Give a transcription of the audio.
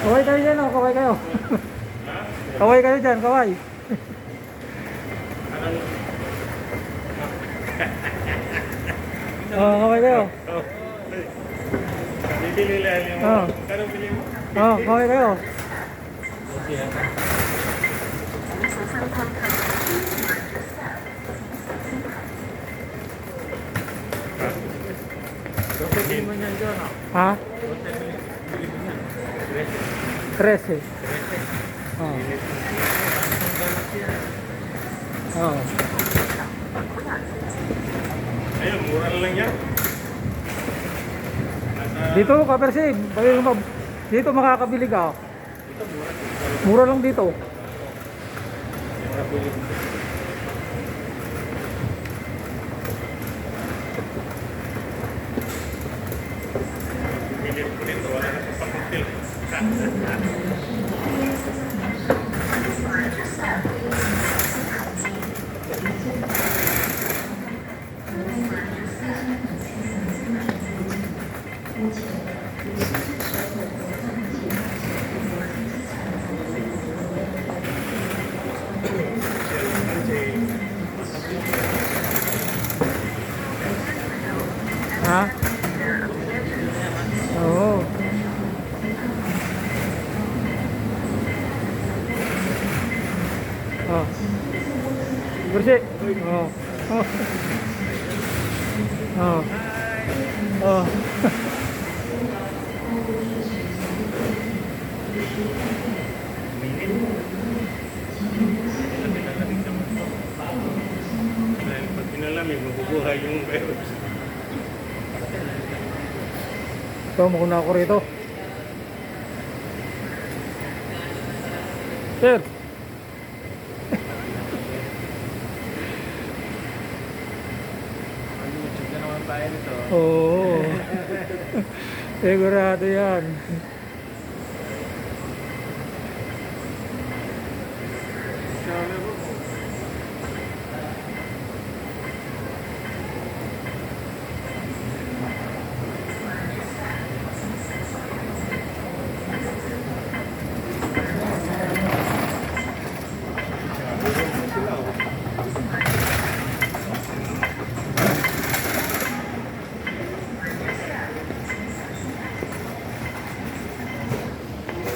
Kaway kayo dyan, oh. Kaway kayo. Kaway kayo dyan, kaway. Oh, kaway kayo. Bibili lang yung... Mo? Oh, kaway kayo. Ha? 13. Oh. Oh. Ayun, mura lang yan. Dito, Kaper Sim, pag mag- dito makakabili ka. Mura lang dito. Bili ko dito, wala 啊。Oh. Bersih. Oh. Oh. Oh. Oh. Mabubuhay yung virus. Ito, mukuna ako rito. Sir. Tayo nito. Oo. Sigurado yan.